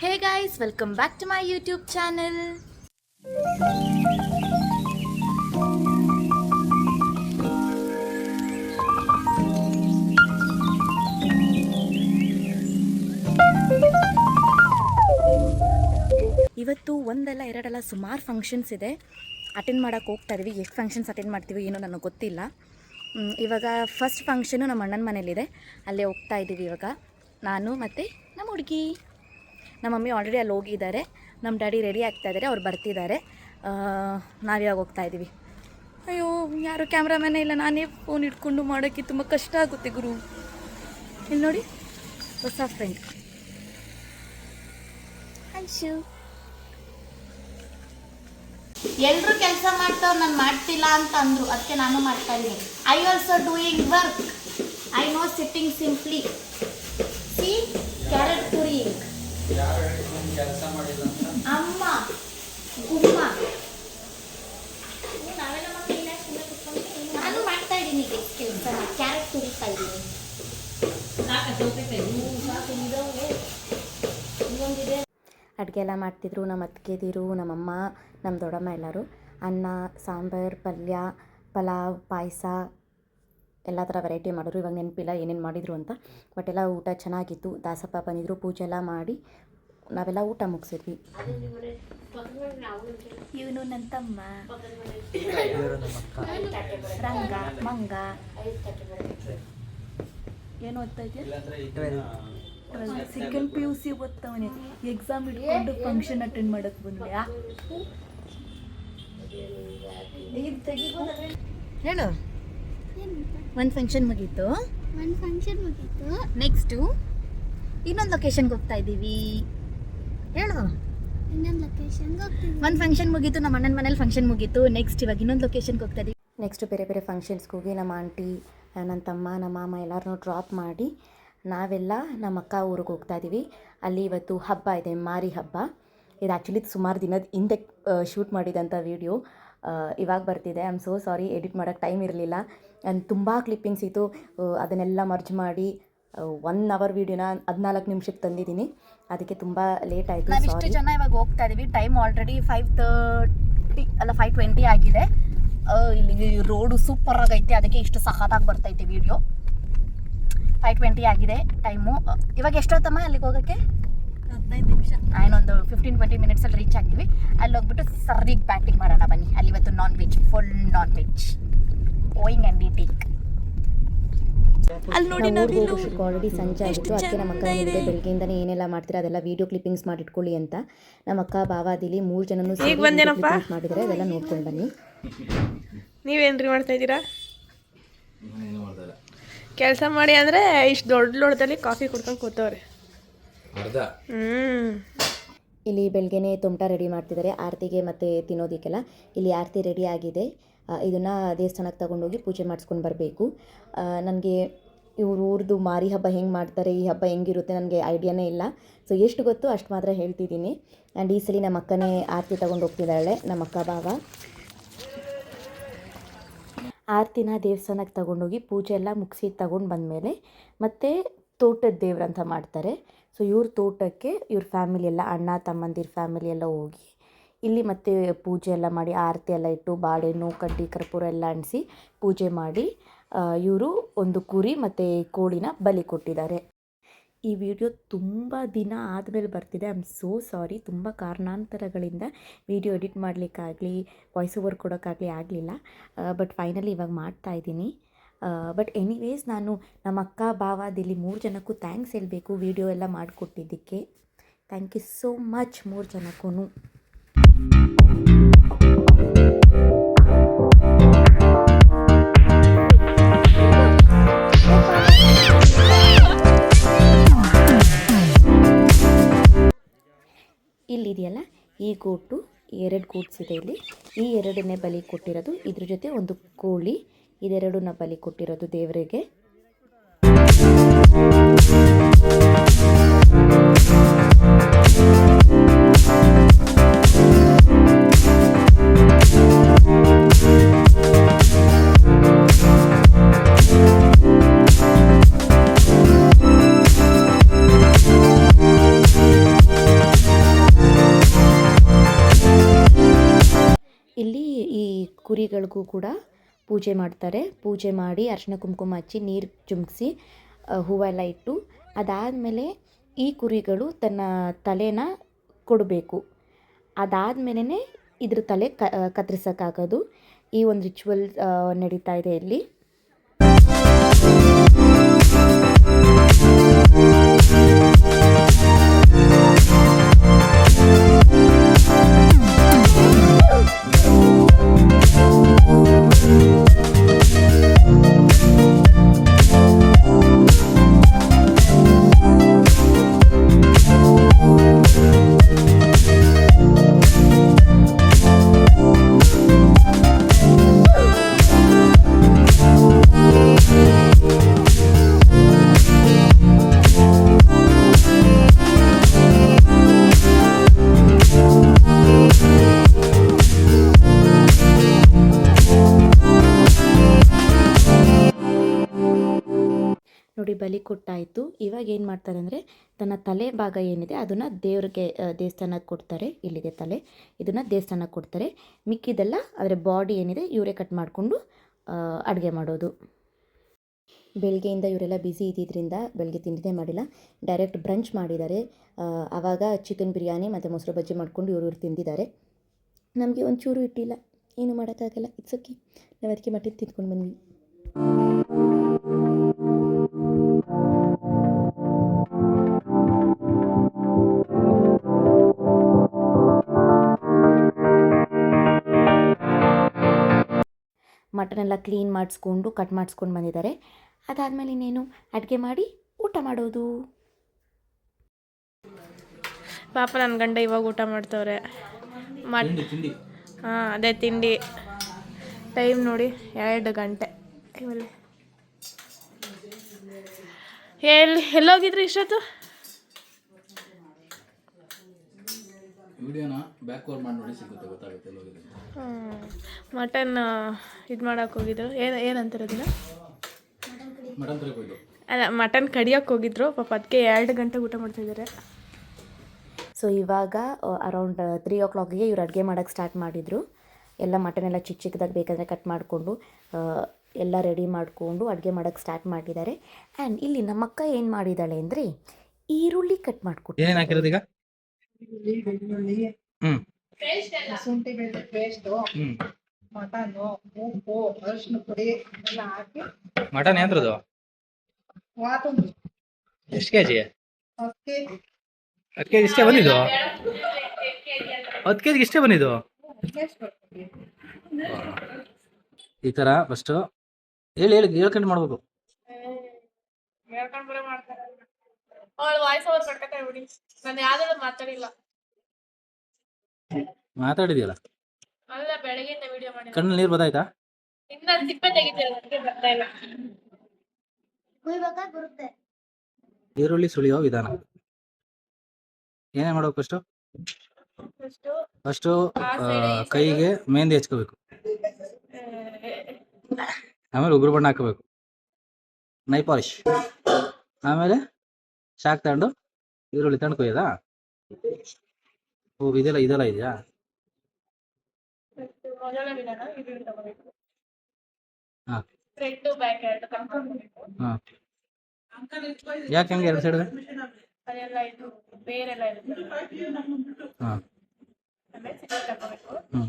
Hey guys welcome back to my YouTube channel ಇವತ್ತು ಒಂದಲ್ಲ ಎರಡಲ್ಲ ಸುಮಾರು ಫಂಕ್ಷನ್ಸ್ ಇದೆ. ಅಟೆಂಡ್ ಮಾಡೋಕ್ಕೆ ಹೋಗ್ತಾ ಇದೀವಿ. ಎಷ್ಟು ಫಂಕ್ಷನ್ಸ್ ಅಟೆಂಡ್ ಮಾಡ್ತೀವಿ ಏನೋ ನನಗೆ ಗೊತ್ತಿಲ್ಲ. ಇವಾಗ ಫಸ್ಟ್ ಫಂಕ್ಷನು ನಮ್ಮ ಅಣ್ಣನ ಮನೇಲಿದೆ. ಅಲ್ಲೇ ಹೋಗ್ತಾ ಇದ್ದೀವಿ ಇವಾಗ. ನಾನು ಮತ್ತು ನಮ್ಮ ಹುಡುಗಿ. ನಮ್ಮ ಮಮ್ಮಿ ಆಲ್ರೆಡಿ ಅಲ್ಲಿ ಹೋಗಿದ್ದಾರೆ. ನಮ್ಮ ಡ್ಯಾಡಿ ರೆಡಿ ಆಗ್ತಾ ಇದ್ದಾರೆ ಅವ್ರು ಬರ್ತಿದ್ದಾರೆ. ನಾವಿವಾಗ ಹೋಗ್ತಾ ಇದ್ದೀವಿ ಅಯ್ಯೋ, ಯಾರು ಕ್ಯಾಮ್ರಾಮ್ಯಾನೇ ಇಲ್ಲ, ನಾನೇ ಫೋನ್ ಇಟ್ಕೊಂಡು ಮಾಡೋಕ್ಕೆ ತುಂಬ ಕಷ್ಟ ಆಗುತ್ತೆ ಗುರು. ಇಲ್ಲಿ ನೋಡಿ, ಹೊಸ ಫ್ರೆಂಡ್ ಅಂಶು. ಎಲ್ಲರೂ ಕೆಲಸ ಮಾಡ್ತಾವ್ ನಾನು ಮಾಡ್ತಿಲ್ಲ ಅಂತ ಅಂದ್ರು. ಅದಕ್ಕೆ ನಾನು ಮಾಡ್ತಾ ಇದ್ದೀನಿ. I also doing work I no sitting simply see carrot ನಾನು ಮಾಡ್ತಾ ಇದ್ದೀನಿ ಕೆಲಸ ಕ್ಯಾರೆಟ್ ತುರಿತಾ ಇದ್ದೀನಿ. ಇನ್ನೊಂದಿದೆ ಅಡುಗೆ ಎಲ್ಲ ಮಾಡ್ತಿದ್ರು ನಮ್ಮ ಅತ್ತಿಗೆದಿರು ನಮ್ಮಮ್ಮ ನಮ್ಮ ದೊಡ್ಡಮ್ಮ ಎಲ್ಲರೂ. ಅನ್ನ ಸಾಂಬಾರು ಪಲ್ಯ ಪಲಾವ್ ಪಾಯಸ ಎಲ್ಲ ಥರ ವೆರೈಟಿ ಮಾಡಿದ್ರು ಇವಾಗ ನೆನಪಿಲ್ಲ ಏನೇನು ಮಾಡಿದರು ಅಂತ. ಬಟ್ ಎಲ್ಲ ಊಟ ಚೆನ್ನಾಗಿತ್ತು. ದಾಸಪ್ಪ ಬಂದಿದ್ರು ಪೂಜೆ ಎಲ್ಲ ಮಾಡಿ ನಾವೆಲ್ಲ ಊಟ ಮುಗಿಸಿದ್ವಿ. ಇವನು ನನ್ನ ತಮ್ಮ ರಂಗ ಮಂಗ. ಏನು ಓದ್ತಾ ಇದೆಯಾ? ಸೆಕೆಂಡ್ ಪಿ ಯು ಸಿ ಓದ್ತಾವನೆ. ಎಕ್ಸಾಮ್ ಇಟ್ಕೊಂಡು ಫಂಕ್ಷನ್ ಅಟೆಂಡ್ ಮಾಡಕ್ ಬಂದ್ಯಾ ಹೇಳು. ಒಂದು ಫಂಕ್ಷನ್ ಮುಗೀತು. ಒಂದು ಫಂಕ್ಷನ್ ಮುಗೀತು. ನೆಕ್ಸ್ಟು ಇನ್ನೊಂದು ಲೊಕೇಶನ್ಗೆ ಹೋಗ್ತಾ ಇದ್ದೀವಿ. ಹೇಳು. ಇನ್ನೊಂದು ಲೊಕೇಶನ್ಗೆ ಹೋಗ್ತೀವಿ ಒಂದು ಫಂಕ್ಷನ್ ಮುಗೀತು ನಮ್ಮ ಅಣ್ಣನ ಮನೇಲಿ ಫಂಕ್ಷನ್ ಮುಗೀತು. ನೆಕ್ಸ್ಟ್ ಇವಾಗ ಇನ್ನೊಂದು ಲೊಕೇಶನ್ಗೆ ಹೋಗ್ತಾ ಇದ್ದೀವಿ ನೆಕ್ಸ್ಟ್ ಬೇರೆ ಬೇರೆ ಫಂಕ್ಷನ್ಸ್ಗೆ ಹೋಗಿ ನಮ್ಮ ಆಂಟಿ ನನ್ನ ತಮ್ಮ ನಮ್ಮ ಮಾಮ ಎಲ್ಲರನ್ನೂ ಡ್ರಾಪ್ ಮಾಡಿ ನಾವೆಲ್ಲ ನಮ್ಮ ಅಕ್ಕ ಊರಿಗೆ ಹೋಗ್ತಾ ಇದ್ದೀವಿ ಅಲ್ಲಿ ಇವತ್ತು ಹಬ್ಬ ಇದೆ ಮಾರಿ ಹಬ್ಬ. ಇದು ಆ್ಯಕ್ಚುಲಿ ಸುಮಾರು ದಿನದ ಹಿಂದೆ ಶೂಟ್ ಮಾಡಿದಂಥ ವೀಡಿಯೋ ಇವಾಗ ಬರ್ತಿದೆ. I am so sorry edit ಮಾಡೋಕ್ಕೆ ಟೈಮ್ ಇರಲಿಲ್ಲ. ಆ್ಯಂಡ್ ತುಂಬ ಕ್ಲಿಪ್ಪಿಂಗ್ಸ್ ಇತ್ತು. ಅದನ್ನೆಲ್ಲ ಮರ್ಜ್ ಮಾಡಿ ಒನ್ ಅವರ್ ವೀಡಿಯೋನ ಹದಿನಾಲ್ಕು ನಿಮಿಷಕ್ಕೆ ತಂದಿದ್ದೀನಿ. ಅದಕ್ಕೆ ತುಂಬ ಲೇಟ್ ಆಯಿತು ಇಷ್ಟು ಜನ ಇವಾಗ ಹೋಗ್ತಾ ಇದ್ದೀವಿ ಟೈಮ್ ಆಲ್ರೆಡಿ ಫೈವ್ ತರ್ಟಿ ಅಲ್ಲ ಫೈವ್ ಟ್ವೆಂಟಿ ಆಗಿದೆ. ಇಲ್ಲಿ ರೋಡು ಸೂಪರ್ ಆಗೈತೆ. ಅದಕ್ಕೆ ಇಷ್ಟು ಸಖತ್ತಾಗಿ ಬರ್ತೈತೆ ವಿಡಿಯೋ ಫೈವ್ ಟ್ವೆಂಟಿ ಆಗಿದೆ ಟೈಮು ಇವಾಗ ಎಷ್ಟೊತ್ತಮ್ಮ ಅಲ್ಲಿಗೆ ಹೋಗೋಕ್ಕೆ? ಹದಿನೈದು ನಿಮಿಷ. ಇನ್ನೊಂದು ಫಿಫ್ಟೀನ್ ಟ್ವೆಂಟಿ ಮಿನಿಟ್ಸಲ್ಲಿ ರೀಚ್ ಆಗ್ತೀವಿ. ಅಲ್ಲಿ ಹೋಗ್ಬಿಟ್ಟು ಸರಿಗೆ ಬ್ಯಾಟಿಂಗ್ ಮಾಡೋಣ ಬನ್ನಿ. ಅಲ್ಲಿ ಇವತ್ತು non veg full non veg going and eating ಅಲ್ಲಿ ನೋಡಿ ಆಲ್ರೆಡಿ ಸಂಜೆ ಆಗಿತ್ತು ಅದಕ್ಕೆ ನಮ್ಮ ಅಕ್ಕ ಮುಂದೆ ಬೆಳಗ್ಗೆಯಿಂದನೇ ಏನೆಲ್ಲ ಮಾಡ್ತೀರಾ ಅದೆಲ್ಲ ವಿಡಿಯೋ ಕ್ಲಿಪ್ಪಿಂಗ್ಸ್ ಮಾಡಿಟ್ಕೊಳ್ಳಿ ಅಂತ. ನಮ್ಮ ಅಕ್ಕ ಬಾವ ದಿಲಿ ಮೂರು ಜನನು ಈಗ ಬಂದೇನಪ್ಪ? ಮಾಡಿದರೆ ಅದೆಲ್ಲ ನೋಡ್ಕೊಂಡು ಬನ್ನಿ. ನೀವೇನ್ರಿ ಮಾಡ್ತಾ ಇದ್ದೀರಾ? ಕೆಲಸ ಮಾಡಿ ಅಂದ್ರೆ ಇಷ್ಟು ದೊಡ್ಡ ಲೋಟದಲ್ಲಿ ಕಾಫಿ ಕುಡ್ಕೊಂಡು ಕೂತವ್ರೆ. ಹ್ಮ್. ಇಲ್ಲಿ ಬೆಳಗ್ಗೆನೇ ತುಮಟ ರೆಡಿ ಮಾಡ್ತಿದ್ದಾರೆ. ಆರತಿಗೆ ಮತ್ತೆ ತಿನ್ನೋದಿಕ್ಕೆಲ್ಲ. ಇಲ್ಲಿ ಆರತಿ ರೆಡಿ ಆಗಿದೆ. ಇದನ್ನು ದೇವಸ್ಥಾನಕ್ಕೆ ತಗೊಂಡೋಗಿ ಪೂಜೆ ಮಾಡಿಸ್ಕೊಂಡು ಬರಬೇಕು. ನನಗೆ ಇವ್ರ ಊರ್ದು ಮಾರಿ ಹಬ್ಬ ಹೆಂಗೆ ಮಾಡ್ತಾರೆ, ಈ ಹಬ್ಬ ಹೆಂಗಿರುತ್ತೆ ನನಗೆ ಐಡಿಯಾನೇ ಇಲ್ಲ. ಸೊ ಎಷ್ಟು ಗೊತ್ತು ಅಷ್ಟು ಮಾತ್ರ ಹೇಳ್ತಿದ್ದೀನಿ. ಆ್ಯಂಡ್ ಈ ಸಲ ನಮ್ಮ ಅಕ್ಕನೇ ಆರತಿ ತಗೊಂಡು ಹೋಗ್ತಿದ್ದಾಳೆ, ನಮ್ಮ ಅಕ್ಕ ಬಾವ ಆರತಿನ ದೇವಸ್ಥಾನಕ್ಕೆ ತಗೊಂಡೋಗಿ ಪೂಜೆ ಎಲ್ಲ ಮುಗಿಸಿ ತಗೊಂಡು ಬಂದಮೇಲೆ ಮತ್ತು ತೋಟದ ದೇವ್ರಂತ ಮಾಡ್ತಾರೆ. ಸೊ ಇವ್ರ ತೋಟಕ್ಕೆ ಇವ್ರ ಫ್ಯಾಮಿಲಿ ಎಲ್ಲ, ಅಣ್ಣ, ತಮ್ಮಂದಿರ ಫ್ಯಾಮಿಲಿ ಎಲ್ಲ ಹೋಗಿ ಇಲ್ಲಿ ಮತ್ತೆ ಪೂಜೆ ಎಲ್ಲ ಮಾಡಿ, ಆರತಿ ಎಲ್ಲ ಇಟ್ಟು ಬಾಳೆಹಣ್ಣು, ಕಡ್ಡಿ, ಕರ್ಪೂರ ಎಲ್ಲ ಅಂಟಿಸಿ ಪೂಜೆ ಮಾಡಿ ಇವರು ಒಂದು ಕುರಿ ಮತ್ತು ಕೋಳಿನ ಬಲಿ ಕೊಟ್ಟಿದ್ದಾರೆ. ಈ ವಿಡಿಯೋ ತುಂಬ ದಿನ ಆದಮೇಲೆ ಬರ್ತಿದೆ. ಐ ಆಮ್ ಸೋ ಸಾರಿ ತುಂಬ ಕಾರಣಾಂತರಗಳಿಂದ ವಿಡಿಯೋ ಎಡಿಟ್ ಮಾಡಲಿಕ್ಕಾಗಲಿ ವಾಯ್ಸ್ ಓವರ್ ಕೊಡೋಕ್ಕಾಗಲಿ ಆಗಲಿಲ್ಲ. ಬಟ್ ಫೈನಲಿ ಇವಾಗ ಮಾಡ್ತಾ ಇದ್ದೀನಿ. ಬಟ್ ಎನಿವೇಸ್ ನಾನು ನಮ್ಮ ಅಕ್ಕ ಭಾವಾದಿಲ್ಲಿ ದಿಲ್ಲಿ ಮೂರು ಜನಕ್ಕೂ ಥ್ಯಾಂಕ್ಸ್ ಹೇಳಬೇಕು. ವಿಡಿಯೋ ಎಲ್ಲ ಮಾಡಿಕೊಟ್ಟಿದ್ದಕ್ಕೆ. ಥ್ಯಾಂಕ್ ಯು ಸೋ ಮಚ್ ಮೂರು ಜನಕ್ಕೂ ಇಲ್ಲಿದೆಯಲ್ಲ, ಈ ಗೂಟು ಎರಡು ಗೂಟ್ಸ್ ಇದೆ ಇಲ್ಲಿ. ಈ ಎರಡನ್ನೇ ಬಲಿ ಕೊಟ್ಟಿರೋದು, ಇದ್ರ ಜೊತೆ ಒಂದು ಕೋಳಿ, ಇದೆರಡನ್ನ ಬಲಿ ಕೊಟ್ಟಿರೋದು ದೇವರಿಗೆ. ಕುರಿಗಳಿಗೂ ಕೂಡ ಪೂಜೆ ಮಾಡ್ತಾರೆ. ಪೂಜೆ ಮಾಡಿ ಅರ್ಶಿನ ಕುಂಕುಮ ಹಚ್ಚಿ ನೀರು ಚುಮ್ಕಿಸಿ ಹೂವೆಲ್ಲ ಇಟ್ಟು ಅದಾದಮೇಲೆ ಈ ಕುರಿಗಳು ತನ್ನ ತಲೆನ ಕೊಡಬೇಕು. ಅದಾದಮೇಲೆ ಇದ್ರ ತಲೆ ಕತ್ತರಿಸೋಕ್ಕಾಗೋದು. ಈ ಒಂದು ರಿಚುವಲ್ ನಡೀತಾ ಇದೆ ಇಲ್ಲಿ. ನೋಡಿ ಬಲಿ ಕೊಟ್ಟಾಯಿತು. ಇವಾಗ ಏನು ಮಾಡ್ತಾರೆ ಅಂದರೆ, ತನ್ನ ತಲೆ ಭಾಗ ಏನಿದೆ, ಅದನ್ನು ದೇವ್ರಿಗೆ ದೇವಸ್ಥಾನಕ್ಕೆ ಕೊಡ್ತಾರೆ. ಇಲ್ಲಿದೆ ತಲೆ. ಇದನ್ನು ದೇವಸ್ಥಾನಕ್ಕೆ ಕೊಡ್ತಾರೆ. ಮಿಕ್ಕಿದೆಲ್ಲ ಅದರ ಬಾಡಿ ಏನಿದೆ, ಇವರೇ ಕಟ್ ಮಾಡಿಕೊಂಡು ಅಡುಗೆ ಮಾಡೋದು. ಬೆಳಗ್ಗೆಯಿಂದ ಇವರೆಲ್ಲ ಬ್ಯುಸಿ ಇದ್ದಿದ್ದರಿಂದ ಬೆಳಗ್ಗೆ ತಿಂಡಿನೇ ಮಾಡಿಲ್ಲ. ಡೈರೆಕ್ಟ್ ಬ್ರಂಚ್ ಮಾಡಿದ್ದಾರೆ. ಆವಾಗ ಚಿಕನ್ ಬಿರಿಯಾನಿ ಮತ್ತು ಮೊಸರು ಬಜ್ಜಿ ಮಾಡ್ಕೊಂಡು ಇವರು ತಿಂದಿದ್ದಾರೆ. ನಮಗೆ ಒಂಚೂರು ಇಟ್ಟಿಲ್ಲ ಏನು ಮಾಡೋಕ್ಕಾಗಲ್ಲ. ಇಟ್ಸ್ ಓಕೆ ನಾವು ಅದಕ್ಕೆ ಮಟ್ಟಿಗೆ ತಿಂದ್ಕೊಂಡು ಬಂದ್ವಿ. ಮಟನ್ ಎಲ್ಲ ಕ್ಲೀನ್ ಮಾಡಿಸ್ಕೊಂಡು ಕಟ್ ಮಾಡಿಸ್ಕೊಂಡು ಬಂದಿದ್ದಾರೆ. ಅದಾದಮೇಲೆ ಇನ್ನೇನು ಅಡುಗೆ ಮಾಡಿ ಊಟ ಮಾಡೋದು. ಪಾಪ ನನ್ನ ಗಂಡ ಇವಾಗ ಊಟ ಮಾಡ್ತವ್ರೆ. ಮಾಡಿ ಹಾಂ ಅದೇ ತಿಂಡಿ. ಟೈಮ್ ನೋಡಿ ಎರಡು ಗಂಟೆ. ಇವೆಲ್ಲ ಎಲ್ಲಿ ಎಲ್ಲೋಗಿದ್ರಿ ಇಷ್ಟೊತ್ತು? ವಿಡಿಯೋನ ಬ್ಯಾಕ್ವರ್ಡ್ ಮಾಡಿ ನೋಡಿ ಸಿಗುತ್ತೆ ಗೊತ್ತಾಗುತ್ತೆ ಎಲ್ಲೋಗಿದೆ ಮಟನ್ ಇದು ಮಾಡಕ್ಕೆ ಹೋಗಿದ್ರು. ಏನು ಏನಂತಾರೆ ಅದನ್ನ ಮಟನ್ ಹೋಯ್ತು ಅಲ್ಲ ಮಟನ್ ಕಡಿಯೋಕೆ ಹೋಗಿದ್ರು. ಪಾಪ ಅದಕ್ಕೆ ಎರಡು ಗಂಟೆ ಊಟ ಮಾಡ್ತಿದ್ದಾರೆ ಸೊ ಇವಾಗ ಅರೌಂಡ್ ತ್ರೀ ಓ ಕ್ಲಾಕಿಗೆ ಇವ್ರು ಅಡುಗೆ ಮಾಡೋಕ್ಕೆ ಸ್ಟಾರ್ಟ್ ಮಾಡಿದರು. ಎಲ್ಲ ಮಟನ್ ಎಲ್ಲ ಚಿಕ್ಕ ಚಿಕ್ಕದಾಗಿ ಬೇಕಾದರೆ ಕಟ್ ಮಾಡಿಕೊಂಡು ಎಲ್ಲ ರೆಡಿ ಮಾಡಿಕೊಂಡು ಅಡುಗೆ ಮಾಡೋಕ್ಕೆ ಸ್ಟಾರ್ಟ್ ಮಾಡಿದ್ದಾರೆ. ಆ್ಯಂಡ್ ಇಲ್ಲಿ ನಮ್ಮಕ್ಕ ಏನು ಮಾಡಿದ್ದಾಳೆ ಅಂದರೆ ಈರುಳ್ಳಿ ಕಟ್ ಮಾಡಿಕೊಟ್ಟು ಏನೇನು ಹಾಕಿರೋದು ಈಗ ಹ್ಮ್. ಶುಂಠಿ ಬೆಳ್ಳುಳ್ಳಿ ಪೇಸ್ಟು ಹ್ಮ್. ಮಟನು ಉಪ್ಪು ಅರಿಶಿನ ಪುಡಿ ಎಲ್ಲ ಹಾಕಿ ಮಟನ್ ಎಷ್ಟು ಕೆ ಜಿ ಹತ್ತು ಕೆ ಜಿ ಹತ್ತು ಕೆ ಜಿ ಇಷ್ಟೇ ಬಂದಿದ್ದು? ಹತ್ತು ಕೆ ಜಿಗೆ ಇಷ್ಟೇ ಬಂದಿದ್ದು? ಈ ತರ ಫಸ್ಟು ಹೇಳಿ ಹೇಳಿ ಹೇಳ್ಕೊಂಡು ಮಾಡ್ಬೇಕು. ಅವಳು ವಾಯ್ಸ್ ಓವರ್ ಕಟ್ಕೊತಾ ಬಿಡಿ ನಾನು ಯಾವ್ದಾದ್ರು ಮಾತಾಡಿಲ್ಲ. ಮಾತಾಡಿದ್ಯಲ್ಲ? ಅಲ್ಲ ಬೆಳಗ್ಗೆಯಿಂದ ವಿಡಿಯೋ ಮಾಡಿ ಕಣ್ಣಲ್ಲಿ ನೀರು ಬದಾಯ್ತಾ? ಇನ್ನ ಸಿಪ್ಪೆ ತೆಗಿತೀರ ನನಗೆ ಬರ್ತಾ ಇಲ್ಲ. ಕುಯ್ಬೇಕಾ ಬರುತ್ತೆ. ಈರುಳ್ಳಿ ಸುಳಿಯೋ ವಿಧಾನ. ಏನೇ ಮಾಡ್ಬೇಕು ಫಸ್ಟು ಫಸ್ಟು ಕೈಗೆ ಮೆಹಂದಿ ಹಚ್ಕೋಬೇಕು. ಆಮೇಲೆ ಉಗುರು ಬಣ್ಣ ಹಾಕಬೇಕು. ನೈ ಪಾಲಿಶ್ ಆಮೇಲೆ ಶಾಕ್ ತಗೊಂಡು ಈರುಳ್ಳಿ ತಗೊಂಡು ಕೊಯ್ಯದಾ? ಓ ಇದೆಲ್ಲ ಇದೆಲ್ಲ ಇದೆಯಾ? ಯಾಕೆ ಹಂಗೆ ಎರಡು ಸೈಡ್ ಅದೆಲ್ಲ ಇದು ಬೇರೆಲ್ಲ ಇರುತ್ತೆ. ಹಾಂ. ಹ್ಞೂ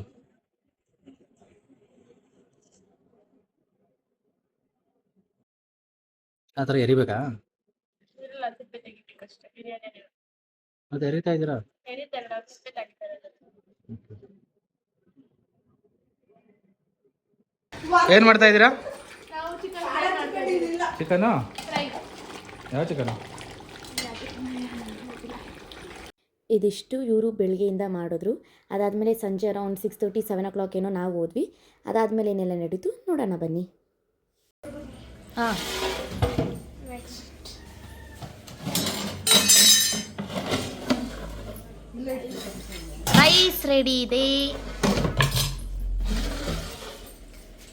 ಆ ಥರ ಎರಿಬೇಕಾ? ತೆಗಿಬೇಕಷ್ಟೇ ಬಿರಿಯಾನಿ ಮತ್ತೆ ಎರಿತಾ ಇದ್ದೀರಾ ಎರಿತಲ್ಲ ತಿಪ್ಪೆ ತೆಗಿತಾರೆ ಏನು ಮಾಡ್ತಾ ಇದ್ದೀರಾ? ನಾವು ಚಿಕನ್ ಫ್ರೈ ಮಾಡ್ತಾ ಇದ್ದೀವಿ. ಚಿಕನು ಫ್ರೈ ಯಾವ ಚಿಕನು ಇದಿಷ್ಟು ಇವರು ಬೆಳಗ್ಗೆಯಿಂದ ಮಾಡಿದ್ರು. ಅದಾದಮೇಲೆ ಸಂಜೆ around six thirty seven o'clock ಏನೋ ನಾವು ಹೋದ್ವಿ. ಅದಾದಮೇಲೆ ಏನೆಲ್ಲ ನಡೀತು ನೋಡೋಣ ಬನ್ನಿ. ಹಾಂ. ರೈಸ್ ರೆಡಿ ಇದೆ.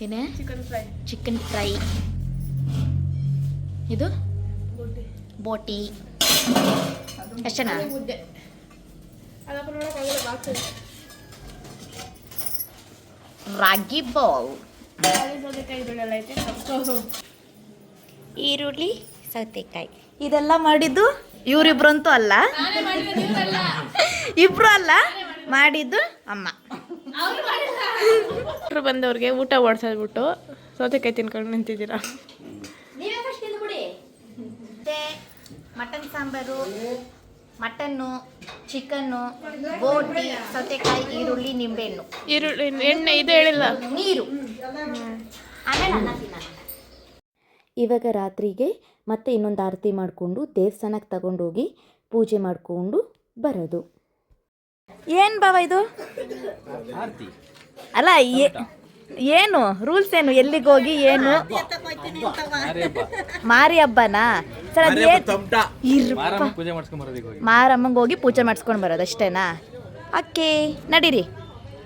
ಏನೇ? ಚಿಕನ್ ಫ್ರೈ ಚಿಕನ್ ಫ್ರೈ ಇದು? ಬೋಟಿ. ಎಷ್ಟು ಜನ ರಾಗಿ ಕರ್ಕೊ. ಈರುಳ್ಳಿ ಸೌತೆಕಾಯಿ. ಇದೆಲ್ಲ ಮಾಡಿದ್ದು ಇವರಿಬ್ರಂತೂ ಅಲ್ಲ. ಇಬ್ರು ಅಲ್ಲ. ಮಾಡಿದ್ದು ಅಮ್ಮ. ಬಂದವ್ರಿಗೆ ಊಟ ಓಡಿಸೋದ್ಬಿಟ್ಟು ಸೌತೆಕಾಯಿ ತಿನ್ಕೊಂಡು ನಿಂತಿದ್ದೀರಾ? ಮಟನ್ ಸಾಂಬಾರು ಮಟನ್ನು ಚಿಕನ್ನು ಬೋಟಿ ಸೌತೆಕಾಯಿ ಈರುಳ್ಳಿ ನಿಂಬೆಹಣ್ಣು. ಈರುಳ್ಳಿ ಎಣ್ಣೆ ಇದು ಹೇಳಿಲ್ಲ. ನೀರು. ಆಮೇಲೆ ಇವಾಗ ರಾತ್ರಿಗೆ ಮತ್ತೆ ಇನ್ನೊಂದು ಆರತಿ ಮಾಡಿಕೊಂಡು ದೇವಸ್ಥಾನಕ್ಕೆ ತಗೊಂಡೋಗಿ ಪೂಜೆ ಮಾಡಿಕೊಂಡು ಬರೋದು. ಏನು ಬಾವ ಇದು? ಆರತಿ. ಅಲ್ಲ ಏನು? ರೂಲ್ಸ್ ಏನು? ಎಲ್ಲಿಗೆ ಹೋಗಿ ಏನು? ಮಾರಿ ಹಬ್ಬನಾ? ಸರ್ ಅದು ಏನು ಮಾರಮ್ಮಂಗೆ ಹೋಗಿ ಪೂಜೆ ಮಾಡಿಸ್ಕೊಂಡು ಬರೋದು ಅಷ್ಟೇನಾ? ಅಕ್ಕಿ ನಡೀರಿ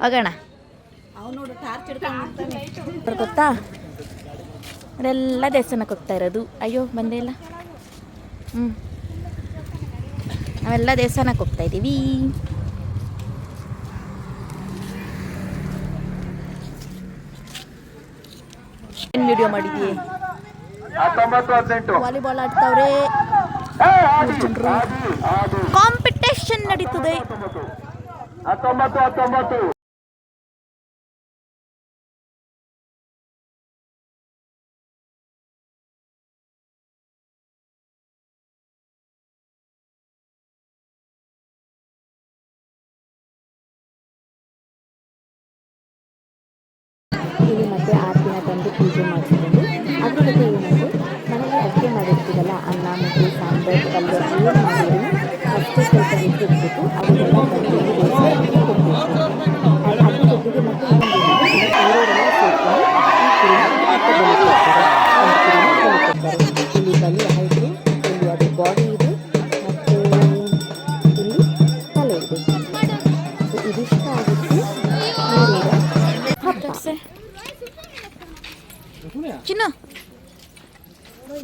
ಹೋಗೋಣ. ಗೊತ್ತಾ? ಅವರೆಲ್ಲ ದೇವಸ್ಥಾನಕ್ಕೆ ಹೋಗ್ತಾ ಇರೋದು. ಅಯ್ಯೋ ಬಂದೇ ಇಲ್ಲ. ಹ್ಞೂ ನಾವೆಲ್ಲ ದೇವಸ್ಥಾನಕ್ಕೆ ಹೋಗ್ತಾ ಇದ್ದೀವಿ. ಏನು ವಿಡಿಯೋ ಮಾಡಿದ್ದೀವಿ ವಾಲಿಬಾಲ್ ಆಡ್ತಾವ್ರೆ. ಕಾಂಪಿಟೇಷನ್ ನಡೀತದೆ. ಇಲ್ಲಿ ಮತ್ತೆ ಆರತಿನ ತಂದು ಪೂಜೆ ಮಾಡಿಸ್ಕೊಂಡು ಅದ್ರ ಜೊತೆ ಏನಂದರೆ ನಮಗೆ ಅಡುಗೆ ಮಾಡಿರ್ತೀವಲ್ಲ ಅನ್ನ, ಮುದ್ದೆ, ಸಾಂಬಾರು, ಪಲ್ಯ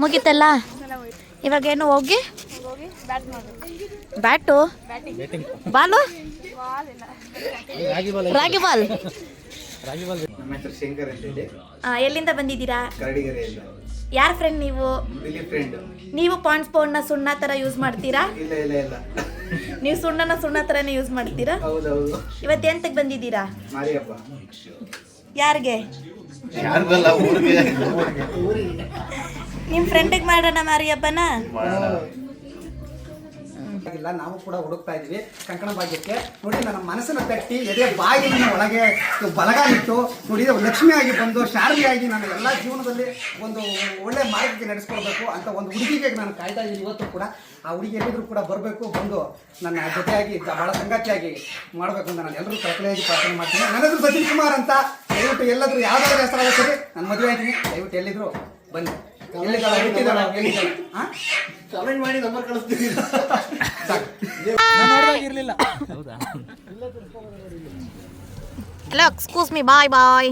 ಮುಗೀತಲ್ಲ? ಇವಾಗೇನು ಹೋಗಿ? Bat? Ball? Ragi ball ragi ball ragi ball ನಮ್ಮ ಹೆಸರು ಶಂಕರ್ ಅಂತ ಹೇಳಿ ಆ, ಎಲ್ಲಿಂದ ಬಂದಿದ್ದೀರಾ? ಕರಡಿಗೆರೆಯಿಂದ ಯಾರ ಫ್ರೆಂಡ್ ನೀವು? ಇಲ್ಲಿ ಫ್ರೆಂಡ್ ನೀವು ಪಾಂಡ್ಸ್ ಪೌಂಡ್ನ ಸುಣ್ಣ ತರ ಯೂಸ್ ಮಾಡ್ತೀರಾ? ಇಲ್ಲ ಇಲ್ಲ ಇಲ್ಲ ನೀವು ಸುಣ್ಣನ ಸುಣ್ಣ ತರನೇ ಯೂಸ್ ಮಾಡ್ತೀರಾ? ಹೌದೌದು ಇವತ್ತು ಎಂತಕ್ಕೆ ಬಂದಿದ್ದೀರಾ ಮಾರಿಯಪ್ಪ ಯಾರಿಗೆ ನಿಮ್ಮ ಫ್ರೆಂಡಿಗೆ ಮಾಡೋಣ ಮಾರಿ ಹಬ್ಬನ ಇಲ್ಲ, ನಾವು ಕೂಡ ಹುಡುಕ್ತಾ ಇದ್ವಿ. ಕಂಕಣ ಭಾಗ್ಯಕ್ಕೆ. ನೋಡಿ, ನನ್ನ ಮನಸ್ಸನ್ನು ತಟ್ಟಿ, ಎದೆ ಬಾಗಿ ನನ್ನ ಒಳಗೆ ಬಲಗಾಗಿತ್ತು ನೋಡಿ ಲಕ್ಷ್ಮಿ ಲಕ್ಷ್ಮಿಯಾಗಿ ಬಂದು, ಶಾರದೆಯಾಗಿ ನಾನು ಎಲ್ಲ ಜೀವನದಲ್ಲಿ ಒಂದು ಒಳ್ಳೆ ಮಾರ್ಗಕ್ಕೆ ನಡೆಸ್ಕೊಳ್ಬೇಕು ಅಂತ ಒಂದು ಹುಡುಗಿಗೆ ನಾನು ಕಾಯ್ತಾ ಇದ್ದೀನಿ ಇವತ್ತು ಕೂಡ. ಆ ಹುಡುಗಿ ಎಲ್ಲಿದ್ರು ಕೂಡ ಬರಬೇಕು, ಬಂದು ನನ್ನ ಜೊತೆಯಾಗಿ ಭಾಳ ಸಂಗಾತಿಯಾಗಿ ಮಾಡಬೇಕು ಅಂತ ನಾನು ಎಲ್ಲರೂ ಕಲ್ಪನೆಯಾಗಿ ಪ್ರಾರ್ಥನೆ ಮಾಡ್ತೀನಿ. ನನ್ನ ಹೆಸರು ಸತೀಶ್ ಕುಮಾರ್ ಅಂತ. ದಯವಿಟ್ಟು ಎಲ್ಲಾದರೂ ಯಾವ್ದಾದ್ರು ಹೆಸರಾಗ ಸರಿ, ನಾನು ಮದುವೆ ಆಯ್ತೀನಿ ದಯವಿಟ್ಟು ಎಲ್ಲಿದ್ರು ಬನ್ನಿ. ಕಮೆಂಟ್ ಮಾಡಿ ನಂಬರ್ ಇರ್ಲಿಲ್ಲ. ಹೌದಾ? ಹಲೋ ಎಕ್ಸ್ಕ್ಯೂಸ್ ಮಿ ಬಾಯ್ ಬಾಯ್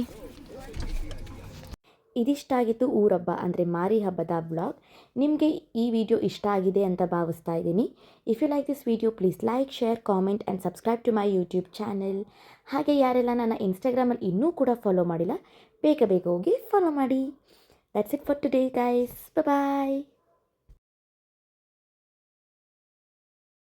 ಇದಿಷ್ಟಾಗಿತ್ತು ಊರಬ್ಬ ಅಂದರೆ ಮಾರಿ ಹಬ್ಬದ ಬ್ಲಾಗ್ ನಿಮಗೆ ಈ ವಿಡಿಯೋ ಇಷ್ಟ ಆಗಿದೆ ಅಂತ ಭಾವಿಸ್ತಾ ಇದ್ದೀನಿ. If you like this video please like share comment and subscribe to my YouTube channel ಹಾಗೆ ಯಾರೆಲ್ಲ ನನ್ನ ಇನ್ಸ್ಟಾಗ್ರಾಮಲ್ಲಿ ಇನ್ನೂ ಕೂಡ ಫಾಲೋ ಮಾಡಿಲ್ಲ ಬೇಗ ಬೇಗ ಹೋಗಿ ಫಾಲೋ ಮಾಡಿ. That's it for today, guys. Bye bye.